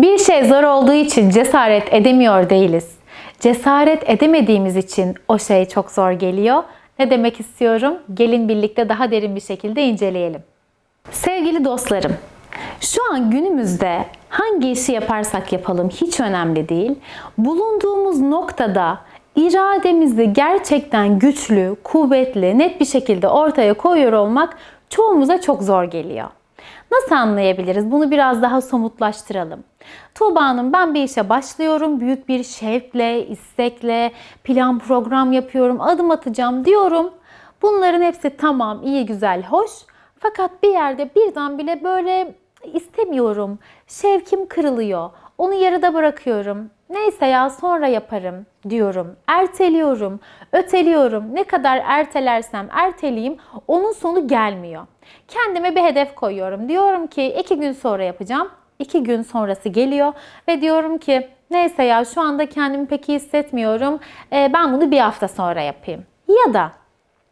Bir şey zor olduğu için cesaret edemiyor değiliz. Cesaret edemediğimiz için o şey çok zor geliyor. Ne demek istiyorum? Gelin birlikte daha derin bir şekilde inceleyelim. Sevgili dostlarım, şu an günümüzde hangi işi yaparsak yapalım hiç önemli değil. Bulunduğumuz noktada irademizi gerçekten güçlü, kuvvetli, net bir şekilde ortaya koyuyor olmak çoğumuza çok zor geliyor. Nasıl anlayabiliriz? Bunu biraz daha somutlaştıralım. Tuğba Hanım ben bir işe başlıyorum. Büyük bir şevkle, istekle, plan program yapıyorum, adım atacağım diyorum. Bunların hepsi tamam, iyi, güzel, hoş. Fakat bir yerde birdenbire böyle istemiyorum. Şevkim kırılıyor. Onu yarıda bırakıyorum. Neyse ya sonra yaparım diyorum. Erteliyorum, öteliyorum. Ne kadar ertelersem erteleyeyim onun sonu gelmiyor. Kendime bir hedef koyuyorum. Diyorum ki iki gün sonra yapacağım. İki gün sonrası geliyor ve diyorum ki neyse ya şu anda kendimi pek iyi hissetmiyorum. Ee, ben bunu bir hafta sonra yapayım. Ya da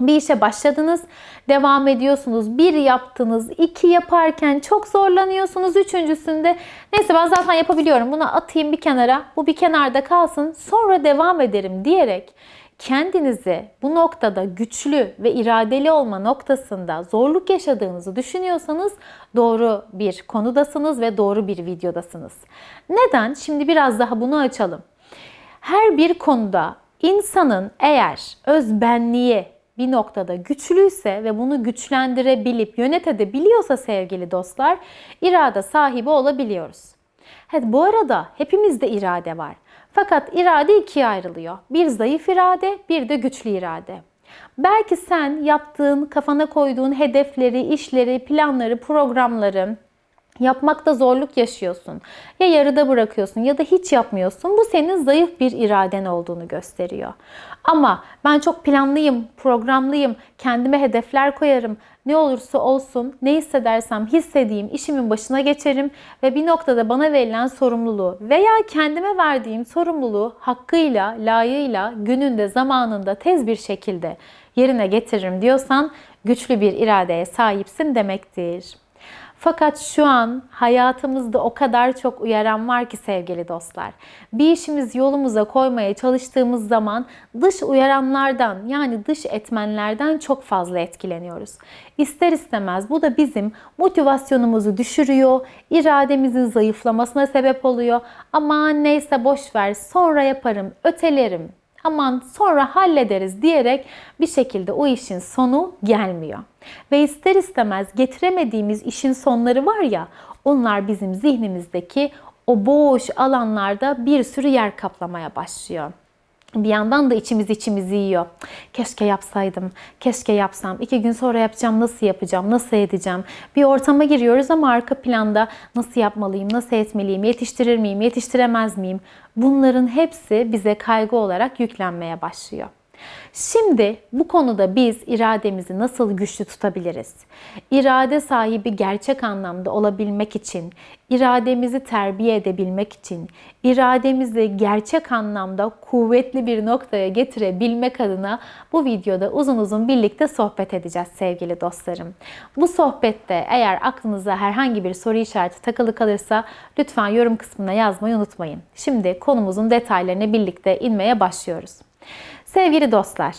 bir işe başladınız, devam ediyorsunuz, bir yaptınız, iki yaparken çok zorlanıyorsunuz, üçüncüsünde neyse ben zaten yapabiliyorum bunu atayım bir kenara, bu bir kenarda kalsın, sonra devam ederim diyerek kendinizi bu noktada güçlü ve iradeli olma noktasında zorluk yaşadığınızı düşünüyorsanız doğru bir konudasınız ve doğru bir videodasınız. Neden? Şimdi biraz daha bunu açalım. Her bir konuda insanın eğer özbenliği bir noktada güçlüyse ve bunu güçlendirebilip yönetebiliyorsa sevgili dostlar irade sahibi olabiliyoruz. Evet, bu arada hepimizde irade var. Fakat irade ikiye ayrılıyor. Bir zayıf irade, bir de güçlü irade. Belki sen yaptığın, kafana koyduğun hedefleri, işleri, planları, programları, Yapmakta zorluk yaşıyorsun. Ya yarıda bırakıyorsun ya da hiç yapmıyorsun. Bu senin zayıf bir iraden olduğunu gösteriyor. Ama ben çok planlıyım, programlıyım, kendime hedefler koyarım. Ne olursa olsun, ne hissedersem hissedeyim, işimin başına geçerim ve bir noktada bana verilen sorumluluğu veya kendime verdiğim sorumluluğu hakkıyla, layığıyla, gününde, zamanında tez bir şekilde yerine getiririm diyorsan güçlü bir iradeye sahipsin demektir. Fakat şu an hayatımızda o kadar çok uyaran var ki sevgili dostlar. Bir işimiz yolumuza koymaya çalıştığımız zaman dış uyaranlardan yani dış etmenlerden çok fazla etkileniyoruz. İster istemez bu da bizim motivasyonumuzu düşürüyor, irademizin zayıflamasına sebep oluyor. Aman neyse boş ver sonra yaparım, ötelerim, aman sonra hallederiz diyerek bir şekilde o işin sonu gelmiyor. Ve ister istemez getiremediğimiz işin sonları var ya onlar bizim zihnimizdeki o boş alanlarda bir sürü yer kaplamaya başlıyor. Bir yandan da içimiz içimizi yiyor. Keşke yapsaydım, keşke yapsam, iki gün sonra yapacağım, nasıl yapacağım, nasıl edeceğim? Bir ortama giriyoruz ama arka planda nasıl yapmalıyım, nasıl etmeliyim, yetiştirir miyim, yetiştiremez miyim? Bunların hepsi bize kaygı olarak yüklenmeye başlıyor. Şimdi bu konuda biz irademizi nasıl güçlü tutabiliriz? İrade sahibi gerçek anlamda olabilmek için, irademizi terbiye edebilmek için, irademizi gerçek anlamda kuvvetli bir noktaya getirebilmek adına bu videoda uzun uzun birlikte sohbet edeceğiz sevgili dostlarım. Bu sohbette eğer aklınıza herhangi bir soru işareti takılı kalırsa lütfen yorum kısmına yazmayı unutmayın. Şimdi konumuzun detaylarına birlikte inmeye başlıyoruz. Sevgili dostlar,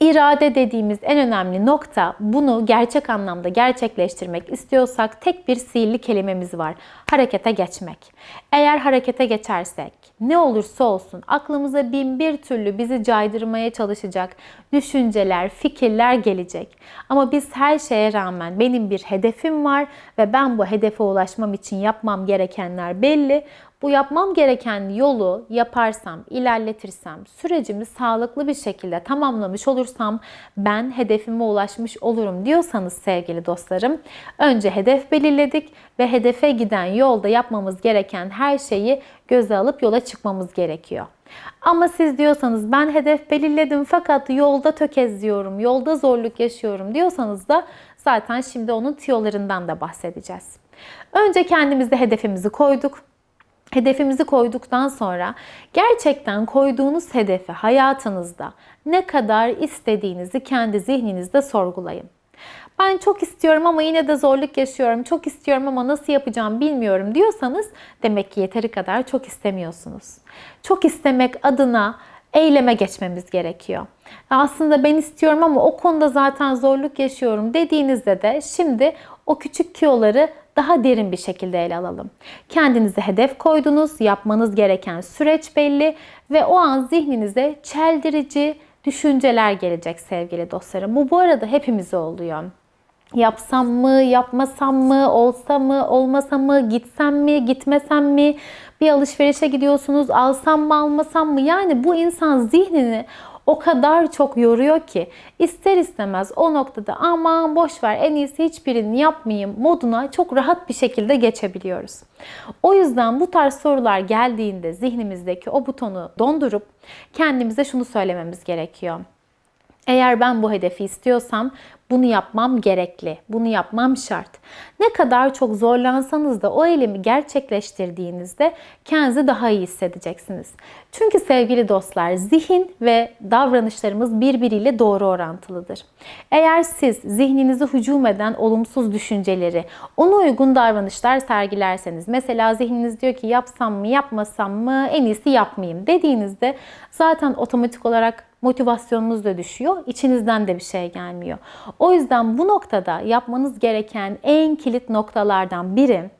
İrade dediğimiz en önemli nokta bunu gerçek anlamda gerçekleştirmek istiyorsak tek bir sihirli kelimemiz var. Harekete geçmek. Eğer harekete geçersek ne olursa olsun aklımıza bin bir türlü bizi caydırmaya çalışacak düşünceler, fikirler gelecek. Ama biz her şeye rağmen benim bir hedefim var ve ben bu hedefe ulaşmam için yapmam gerekenler belli. Bu yapmam gereken yolu yaparsam, ilerletirsem, sürecimi sağlıklı bir şekilde tamamlamış olursam ben hedefime ulaşmış olurum diyorsanız sevgili dostlarım, önce hedef belirledik ve hedefe giden yolda yapmamız gereken her şeyi göze alıp yola çıkmamız gerekiyor. Ama siz diyorsanız ben hedef belirledim fakat yolda tökezliyorum, yolda zorluk yaşıyorum diyorsanız da zaten şimdi onun tiyolarından da bahsedeceğiz. Önce kendimizde hedefimizi koyduk. Hedefimizi koyduktan sonra gerçekten koyduğunuz hedefi hayatınızda ne kadar istediğinizi kendi zihninizde sorgulayın. Ben çok istiyorum ama yine de zorluk yaşıyorum. Çok istiyorum ama nasıl yapacağım bilmiyorum diyorsanız demek ki yeteri kadar çok istemiyorsunuz. Çok istemek adına eyleme geçmemiz gerekiyor. Aslında ben istiyorum ama o konuda zaten zorluk yaşıyorum dediğinizde de şimdi o küçük tüyoları daha derin bir şekilde ele alalım. Kendinize hedef koydunuz, yapmanız gereken süreç belli ve o an zihninize çeldirici düşünceler gelecek sevgili dostlarım. Bu bu arada hepimize oluyor. Yapsam mı, yapmasam mı, olsa mı, olmasa mı, gitsem mi, gitmesem mi? Bir alışverişe gidiyorsunuz, alsam mı, almasam mı? Yani bu insan zihnini o kadar çok yoruyor ki ister istemez o noktada aman boş ver en iyisi hiçbirini yapmayayım moduna çok rahat bir şekilde geçebiliyoruz. O yüzden bu tarz sorular geldiğinde zihnimizdeki o butonu dondurup kendimize şunu söylememiz gerekiyor. Eğer ben bu hedefi istiyorsam bunu yapmam gerekli. Bunu yapmam şart. Ne kadar çok zorlansanız da o eylemi gerçekleştirdiğinizde kendinizi daha iyi hissedeceksiniz. Çünkü sevgili dostlar zihin ve davranışlarımız birbiriyle doğru orantılıdır. Eğer siz zihninizi hücum eden olumsuz düşünceleri, ona uygun davranışlar sergilerseniz, mesela zihniniz diyor ki yapsam mı yapmasam mı en iyisi yapmayayım dediğinizde zaten otomatik olarak motivasyonunuz da düşüyor. İçinizden de bir şey gelmiyor. O yüzden bu noktada yapmanız gereken en kilit noktalardan biri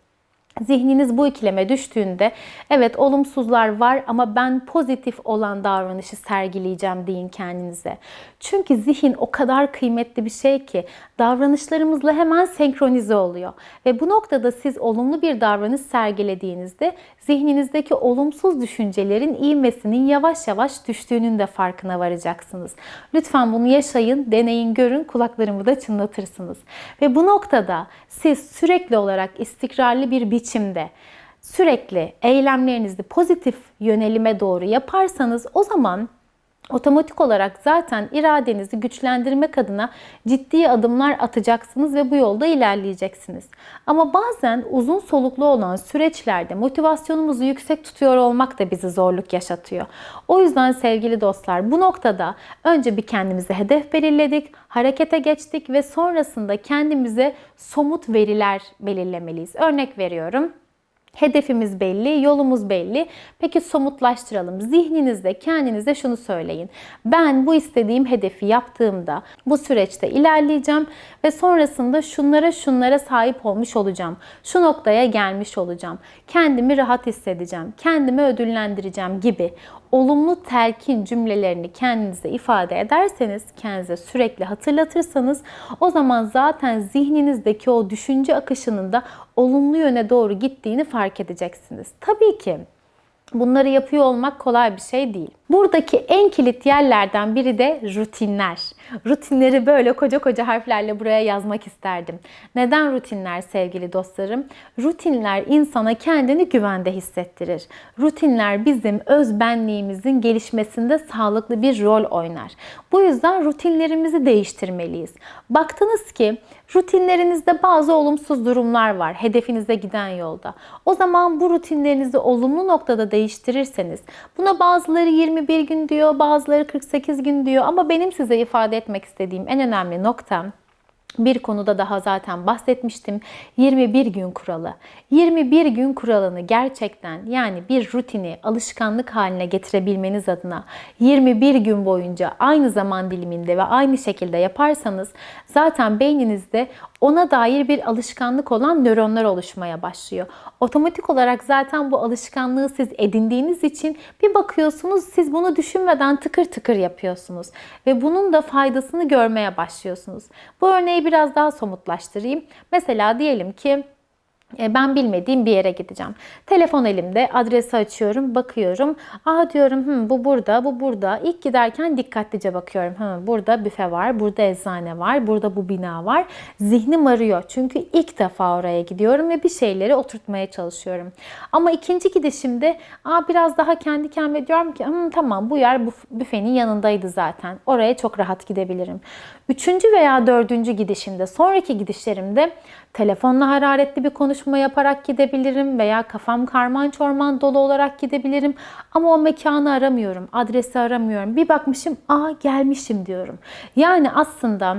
Zihniniz bu ikileme düştüğünde evet olumsuzlar var ama ben pozitif olan davranışı sergileyeceğim deyin kendinize. Çünkü zihin o kadar kıymetli bir şey ki davranışlarımızla hemen senkronize oluyor. Ve bu noktada siz olumlu bir davranış sergilediğinizde zihninizdeki olumsuz düşüncelerin iğmesinin yavaş yavaş düştüğünün de farkına varacaksınız. Lütfen bunu yaşayın, deneyin, görün, kulaklarımı da çınlatırsınız. Ve bu noktada siz sürekli olarak istikrarlı bir biçimde sürekli eylemlerinizi pozitif yönelime doğru yaparsanız o zaman otomatik olarak zaten iradenizi güçlendirmek adına ciddi adımlar atacaksınız ve bu yolda ilerleyeceksiniz. Ama bazen uzun soluklu olan süreçlerde motivasyonumuzu yüksek tutuyor olmak da bizi zorluk yaşatıyor. O yüzden sevgili dostlar bu noktada önce bir kendimize hedef belirledik, harekete geçtik ve sonrasında kendimize somut veriler belirlemeliyiz. Örnek veriyorum. Hedefimiz belli, yolumuz belli. Peki somutlaştıralım. Zihninizde kendinize şunu söyleyin. Ben bu istediğim hedefi yaptığımda bu süreçte ilerleyeceğim ve sonrasında şunlara şunlara sahip olmuş olacağım. Şu noktaya gelmiş olacağım. Kendimi rahat hissedeceğim. Kendimi ödüllendireceğim gibi olumlu telkin cümlelerini kendinize ifade ederseniz, kendinize sürekli hatırlatırsanız o zaman zaten zihninizdeki o düşünce akışının da olumlu yöne doğru gittiğini fark edeceksiniz. Tabii ki Bunları yapıyor olmak kolay bir şey değil. Buradaki en kilit yerlerden biri de rutinler. Rutinleri böyle koca koca harflerle buraya yazmak isterdim. Neden rutinler sevgili dostlarım? Rutinler insana kendini güvende hissettirir. Rutinler bizim öz benliğimizin gelişmesinde sağlıklı bir rol oynar. Bu yüzden rutinlerimizi değiştirmeliyiz. Baktınız ki rutinlerinizde bazı olumsuz durumlar var hedefinize giden yolda. O zaman bu rutinlerinizi olumlu noktada değiştirirseniz buna bazıları 21 gün diyor, bazıları 48 gün diyor ama benim size ifade etmek istediğim en önemli nokta bir konuda daha zaten bahsetmiştim. 21 gün kuralı. 21 gün kuralını gerçekten yani bir rutini alışkanlık haline getirebilmeniz adına 21 gün boyunca aynı zaman diliminde ve aynı şekilde yaparsanız zaten beyninizde ona dair bir alışkanlık olan nöronlar oluşmaya başlıyor. Otomatik olarak zaten bu alışkanlığı siz edindiğiniz için bir bakıyorsunuz siz bunu düşünmeden tıkır tıkır yapıyorsunuz ve bunun da faydasını görmeye başlıyorsunuz. Bu örneği biraz daha somutlaştırayım. Mesela diyelim ki ben bilmediğim bir yere gideceğim. Telefon elimde, adresi açıyorum, bakıyorum. Aa diyorum, Hı, bu burada, bu burada. İlk giderken dikkatlice bakıyorum. Hı, burada büfe var, burada eczane var, burada bu bina var. Zihnim arıyor. Çünkü ilk defa oraya gidiyorum ve bir şeyleri oturtmaya çalışıyorum. Ama ikinci gidişimde aa biraz daha kendi kendime diyorum ki Hı, tamam bu yer büfenin yanındaydı zaten. Oraya çok rahat gidebilirim. Üçüncü veya dördüncü gidişimde, sonraki gidişlerimde telefonla hararetli bir konuşma yaparak gidebilirim veya kafam karman çorman dolu olarak gidebilirim. Ama o mekanı aramıyorum, adresi aramıyorum. Bir bakmışım, aa gelmişim diyorum. Yani aslında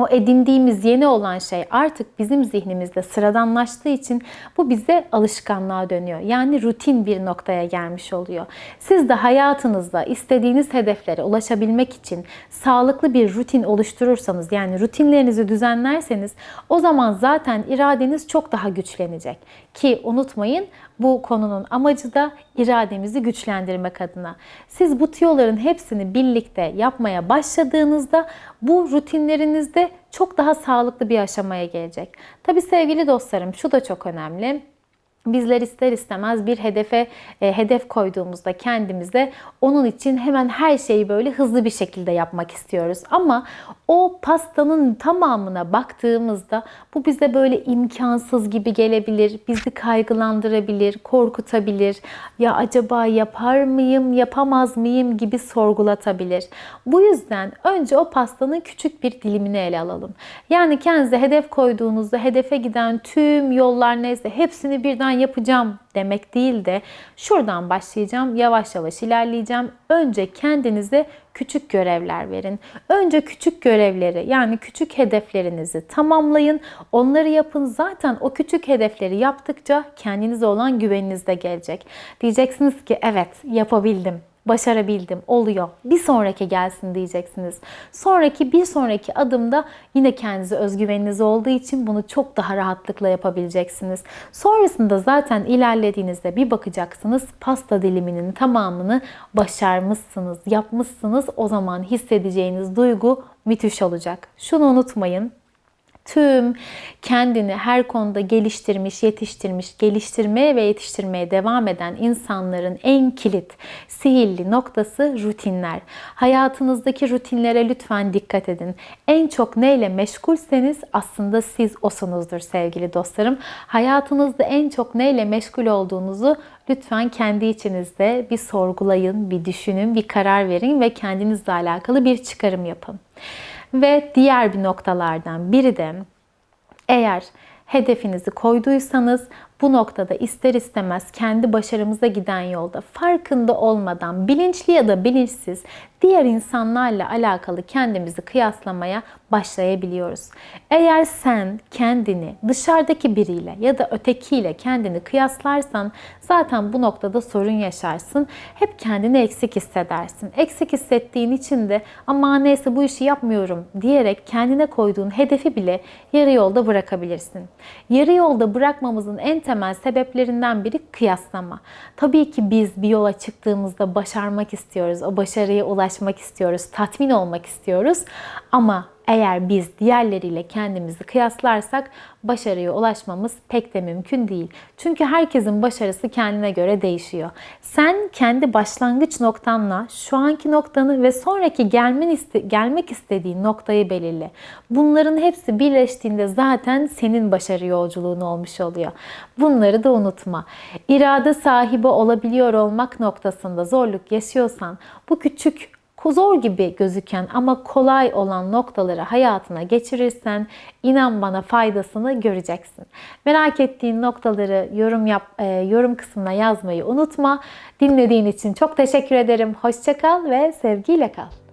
o edindiğimiz yeni olan şey artık bizim zihnimizde sıradanlaştığı için bu bize alışkanlığa dönüyor. Yani rutin bir noktaya gelmiş oluyor. Siz de hayatınızda istediğiniz hedeflere ulaşabilmek için sağlıklı bir rutin oluşturursanız yani rutinlerinizi düzenlerseniz o zaman zaten iradeniz çok daha güçlenecek. Ki unutmayın bu konunun amacı da irademizi güçlendirmek adına. Siz bu tiyoların hepsini birlikte yapmaya başladığınızda bu rutinlerinizde çok daha sağlıklı bir aşamaya gelecek. Tabi sevgili dostlarım şu da çok önemli. Bizler ister istemez bir hedefe e, hedef koyduğumuzda kendimize onun için hemen her şeyi böyle hızlı bir şekilde yapmak istiyoruz. Ama o pastanın tamamına baktığımızda bu bize böyle imkansız gibi gelebilir, bizi kaygılandırabilir, korkutabilir. Ya acaba yapar mıyım, yapamaz mıyım gibi sorgulatabilir. Bu yüzden önce o pastanın küçük bir dilimini ele alalım. Yani kendinize hedef koyduğunuzda hedefe giden tüm yollar neyse hepsini birden yapacağım demek değil de şuradan başlayacağım, yavaş yavaş ilerleyeceğim. Önce kendinize küçük görevler verin. Önce küçük görevleri yani küçük hedeflerinizi tamamlayın. Onları yapın. Zaten o küçük hedefleri yaptıkça kendinize olan güveniniz de gelecek. Diyeceksiniz ki evet yapabildim başarabildim, oluyor. Bir sonraki gelsin diyeceksiniz. Sonraki bir sonraki adımda yine kendinize özgüveniniz olduğu için bunu çok daha rahatlıkla yapabileceksiniz. Sonrasında zaten ilerlediğinizde bir bakacaksınız pasta diliminin tamamını başarmışsınız, yapmışsınız. O zaman hissedeceğiniz duygu müthiş olacak. Şunu unutmayın tüm kendini her konuda geliştirmiş, yetiştirmiş, geliştirmeye ve yetiştirmeye devam eden insanların en kilit, sihirli noktası rutinler. Hayatınızdaki rutinlere lütfen dikkat edin. En çok neyle meşgulseniz aslında siz osunuzdur sevgili dostlarım. Hayatınızda en çok neyle meşgul olduğunuzu lütfen kendi içinizde bir sorgulayın, bir düşünün, bir karar verin ve kendinizle alakalı bir çıkarım yapın. Ve diğer bir noktalardan biri de eğer hedefinizi koyduysanız bu noktada ister istemez kendi başarımıza giden yolda farkında olmadan bilinçli ya da bilinçsiz diğer insanlarla alakalı kendimizi kıyaslamaya başlayabiliyoruz. Eğer sen kendini dışarıdaki biriyle ya da ötekiyle kendini kıyaslarsan zaten bu noktada sorun yaşarsın. Hep kendini eksik hissedersin. Eksik hissettiğin için de ama neyse bu işi yapmıyorum diyerek kendine koyduğun hedefi bile yarı yolda bırakabilirsin. Yarı yolda bırakmamızın en temel sebeplerinden biri kıyaslama. Tabii ki biz bir yola çıktığımızda başarmak istiyoruz. O başarıya ulaşmak istiyoruz. Tatmin olmak istiyoruz. Ama eğer biz diğerleriyle kendimizi kıyaslarsak başarıya ulaşmamız pek de mümkün değil. Çünkü herkesin başarısı kendine göre değişiyor. Sen kendi başlangıç noktanla şu anki noktanı ve sonraki gelmen iste gelmek istediğin noktayı belirle. Bunların hepsi birleştiğinde zaten senin başarı yolculuğun olmuş oluyor. Bunları da unutma. İrade sahibi olabiliyor olmak noktasında zorluk yaşıyorsan bu küçük zor gibi gözüken ama kolay olan noktaları hayatına geçirirsen inan bana faydasını göreceksin. Merak ettiğin noktaları yorum yap e, yorum kısmına yazmayı unutma. Dinlediğin için çok teşekkür ederim. Hoşçakal ve sevgiyle kal.